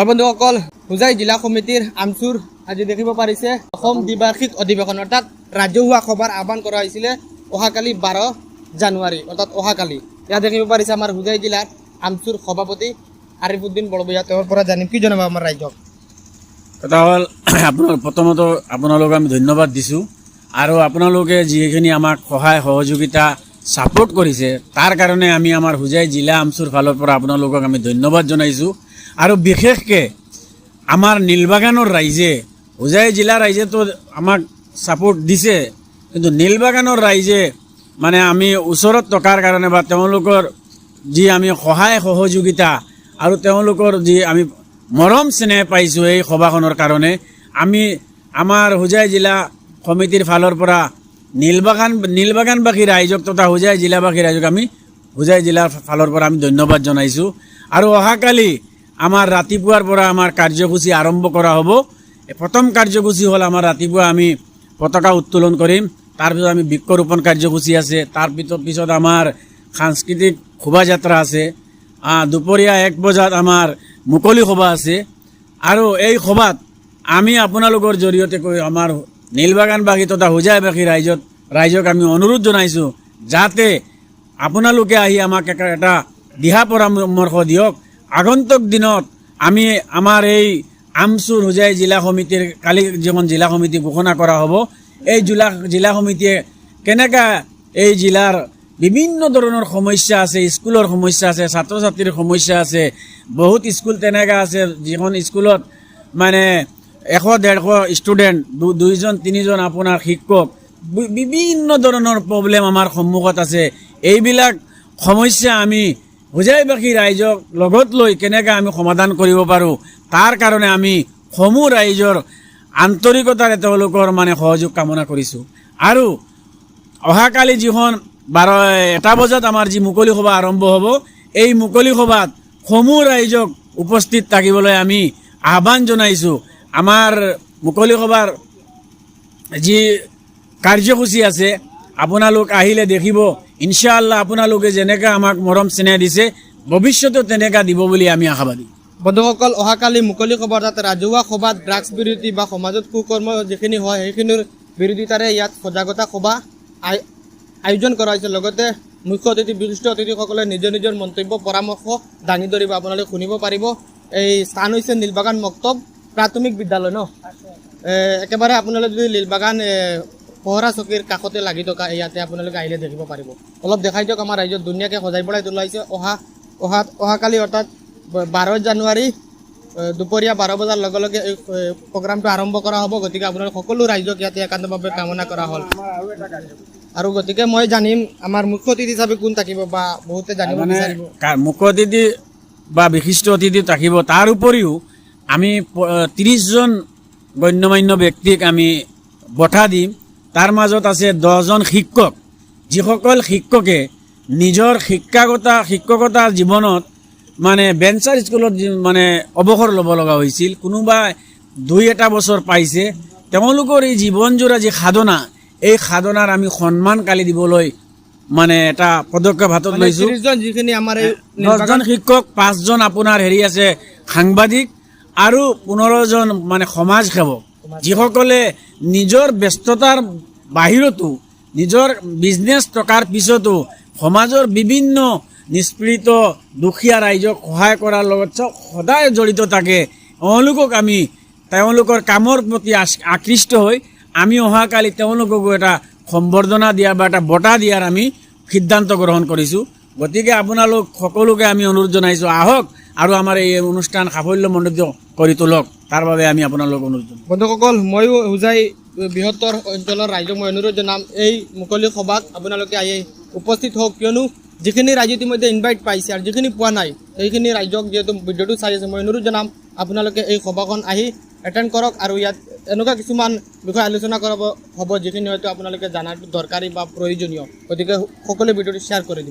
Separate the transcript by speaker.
Speaker 1: হয় বন্ধুসকল হোজাই জিলা সমিতিৰ আমচুৰ আজি দেখিব পাৰিছে। অসম দ্বিবাৰ্ষিক অধিৱেশন, অৰ্থাৎ ৰাজহুৱা সভাৰ আহ্বান কৰা হৈছিলে অহাকালি বাৰ জানুৱাৰী, অৰ্থাৎ অহাকালি। ইয়াত দেখিব পাৰিছে আমাৰ হোজাই জিলাৰ আমচুৰ সভাপতি আৰিফুদ্দিন বৰবৈয়া, তেওঁৰ পৰা জানিম, কি জনাব আমাৰ ৰাইজক?
Speaker 2: কথা হ'ল আপোনাৰ প্ৰথমতে আপোনালোকক আমি ধন্যবাদ দিছোঁ। আৰু আপোনালোকে যিখিনি আমাক সহায়, সহযোগিতা ছাপোৰ্ট কৰিছে, তাৰ কাৰণে আমি আমাৰ হোজাই জিলা আমচুৰ ফালৰ পৰা আপোনালোকক আমি ধন্যবাদ জনাইছোঁ। আৰু বিশেষকৈ আমাৰ নীলবাগানৰ ৰাইজে হোজাই জিলা ৰাইজেতো আমাক ছাপোৰ্ট দিছে, কিন্তু নীলবাগানৰ ৰাইজে মানে আমি ওচৰত থকাৰ কাৰণে বা তেওঁলোকৰ যি আমি সহায় সহযোগিতা আৰু তেওঁলোকৰ যি আমি মৰম স্নেহ পাইছোঁ এই সভাখনৰ কাৰণে, আমি আমাৰ হোজাই জিলা সমিতিৰ ফালৰ পৰা নীলবাগান, নীলবাগানবাসী ৰাইজক তথা হোজাই জিলাবাসী ৰাইজক আমি হোজাই জিলাৰ ফালৰ পৰা আমি ধন্যবাদ জনাইছোঁ। আৰু অহাকালি আমাৰ ৰাতিপুৱাৰ পৰা আমাৰ কাৰ্যসূচী আৰম্ভ কৰা হ'ব। প্ৰথম কাৰ্যসূচী হ'ল আমাৰ ৰাতিপুৱা আমি পতাকা উত্তোলন কৰিম। তাৰপিছত আমি বৃক্ষৰোপণ কাৰ্যসূচী আছে। তাৰ পিছত আমাৰ সাংস্কৃতিক শোভাযাত্ৰা আছে। দুপৰীয়া এক বজাত আমাৰ মুকলি সভা আছে। আৰু এই সভাত আমি আপোনালোকৰ জৰিয়তে কৈ আমাৰ নীলবাগানবাসী তথা হোজাইবাসী ৰাইজত ৰাইজক আমি অনুৰোধ জনাইছোঁ যাতে আপোনালোকে আহি আমাক এটা দিহা পৰামৰ্শ দিয়ক। আগন্তুক দিনত আমি আমাৰ এই আমচুৰ হোজাই জিলা সমিতিৰ, কালি যিখন জিলা সমিতি ঘোষণা কৰা হ'ব, এই জিলা জিলা সমিতিয়ে কেনেকৈ এই জিলাৰ বিভিন্ন ধৰণৰ সমস্যা আছে, স্কুলৰ সমস্যা আছে ছাত্ৰ ছাত্ৰীৰ সমস্যা আছে, বহুত স্কুল তেনেকৈ আছে, যিখন স্কুলত মানে এশ, ডেৰশ ষ্টুডেণ্ট দুইজন, তিনিজন আপোনাৰ শিক্ষক বিভিন্ন ধৰণৰ প্ৰব্লেম আমাৰ সন্মুখত আছে। এইবিলাক সমস্যা আমি হোজাইবাসী ৰাইজক লগত লৈ কেনেকৈ আমি সমাধান কৰিব পাৰোঁ, তাৰ কাৰণে আমি সমূহ ৰাইজৰ আন্তৰিকতাৰে তেওঁলোকৰ মানে সহযোগ কামনা কৰিছোঁ। আৰু অহাকালি যিখন বাৰ, এটা বজাত আমাৰ যি মুকলি সভা আৰম্ভ হ'ব, এই মুকলি সভাত সমূহ ৰাইজক উপস্থিত থাকিবলৈ আমি আহ্বান জনাইছোঁ। আমাৰ মুকলি সভাৰ যি কাৰ্যসূচী আছে, আপোনালোক আহিলে দেখিব ইনশাআল্লাহ আপোনালোকে যেনেকৈ আমাক মৰম চেনেহ দিছে, ভৱিষ্যতেও তেনেকৈ দিব বুলি আমি আশাবাদী
Speaker 1: বন্ধুসকল, অহাকালি মুকলি সভা অৰ্থাৎ ৰাজহুৱা সভাত ড্ৰাগছ বিৰোধী বা সমাজত কুকৰ্ম যিখিনি হয়, সেইখিনিৰ বিৰোধিতাৰে ইয়াত সজাগতা সভা আয়- আয়োজন কৰা হৈছে। লগতে মুখ্য অতিথি, বিশিষ্ট অতিথিসকলে নিজৰ নিজৰ মন্তব্য, পৰামৰ্শ দাঙি ধৰিব। আপোনালোকে শুনিব পাৰিব। এই স্থান হৈছে নীলবাগান মক্তব প্ৰাথমিক বিদ্যালয় ন? একেবাৰে আপোনালোকে যদি নীলবাগান পহৰা চকীৰ কাষতে লাগি থকা ইয়াতে আপোনালোকে আহিলে দেখিব পাৰিব। অলপ দেখাই দিয়ক আমাৰ ৰাইজত ধুনীয়াকৈ সজাই পৰাই তোলা হৈছে। অহা অহা অহাকালি অৰ্থাৎ বাৰ জানুৱাৰী দুপৰীয়া বাৰ বজাৰ লগে লগে এই প্ৰগ্ৰামটো আৰম্ভ কৰা হ'ব। গতিকে আপোনালোক সকলো ৰাইজক ইয়াতে একান্তভাৱে কামনা কৰা হ'ল। আৰু গতিকে মই জানিম আমাৰ মুখ্য অতিথি হিচাপে কোন থাকিব বা বহুতে জানিব
Speaker 2: মানে
Speaker 1: বিচাৰিব।
Speaker 2: মুখ্য অতিথি বা বিশিষ্ট অতিথি থাকিব। তাৰ উপৰিও আমি ত্ৰিছজন গণ্যমান্য ব্যক্তিক আমি বঠা দিম। তাৰ মাজত আছে দহজন শিক্ষক। যিসকল শিক্ষকে নিজৰ শিক্ষাগতা শিক্ষকতা জীৱনত মানে বেঞ্চাৰ স্কুলত মানে অৱসৰ ল'ব লগা হৈছিল। কোনোবাই দুই এটা বছৰ পাইছে। তেওঁলোকৰ এই জীৱনজোৰা যি সাধনা এই সাধনাৰ আমি সন্মান কালি দিবলৈ মানে এটা পদক্ষেপ হাতত
Speaker 1: মানে
Speaker 2: লৈছোঁ।
Speaker 1: যিখিনি আমাৰ
Speaker 2: দহজন শিক্ষক পাঁচজন আপোনাৰ হেৰি আছে সাংবাদিক আৰু পোন্ধৰজন মানে সমাজ সেৱক যিসকলে নিজৰ ব্যস্ততাৰ বাহিৰতো, নিজৰ বিজনেছ থকাৰ পিছতো, সমাজৰ বিভিন্ন নিষ্পীড়িত দুখীয়া ৰাইজক সহায় কৰাৰ লগত সদায় জড়িত থাকে এওঁলোকক আমি তেওঁলোকৰ কামৰ প্ৰতি আকৃষ্ট হৈ আমি অহাকালি তেওঁলোককো এটা সম্বৰ্ধনা দিয়া বা এটা বঁটা দিয়াৰ আমি সিদ্ধান্ত গ্ৰহণ কৰিছোঁ। গতিকে আপোনালোক সকলোকে আমি অনুৰোধ জনাইছোঁ, আহক আৰু আমাৰ এই অনুষ্ঠান সাফল্যমণ্ডিত কৰি তোলক। তাৰ বাবে আমি আপোনালোক অনুৰোধ জনাইছোঁ
Speaker 1: বন্ধুসকল ময়ো হোজাই বৃহত্তৰ অঞ্চলৰ ৰাইজক মই অনুৰোধ জনাম, এই মুকলি সভাত আপোনালোকে আহি উপস্থিত হওক, কিয়নো যিখিনি ৰাইজ ইতিমধ্যে ইনভাইট পাইছে আৰু যিখিনি পোৱা নাই, সেইখিনি ৰাইজক যিহেতু ভিডিঅ'টো চাই আছে, মই অনুৰোধ জনাম, আপোনালোকে এই সভাখন আহি এটেণ্ড কৰক আৰু ইয়াত এনেকুৱা কিছুমান বিষয় আলোচনা কৰাব, হ'ব, যিখিনি হয়তো আপোনালোকে জনাটো দৰকাৰী বা প্ৰয়োজনীয়। গতিকে সকলোৱে ভিডিঅ'টো শ্বেয়াৰ কৰি দিব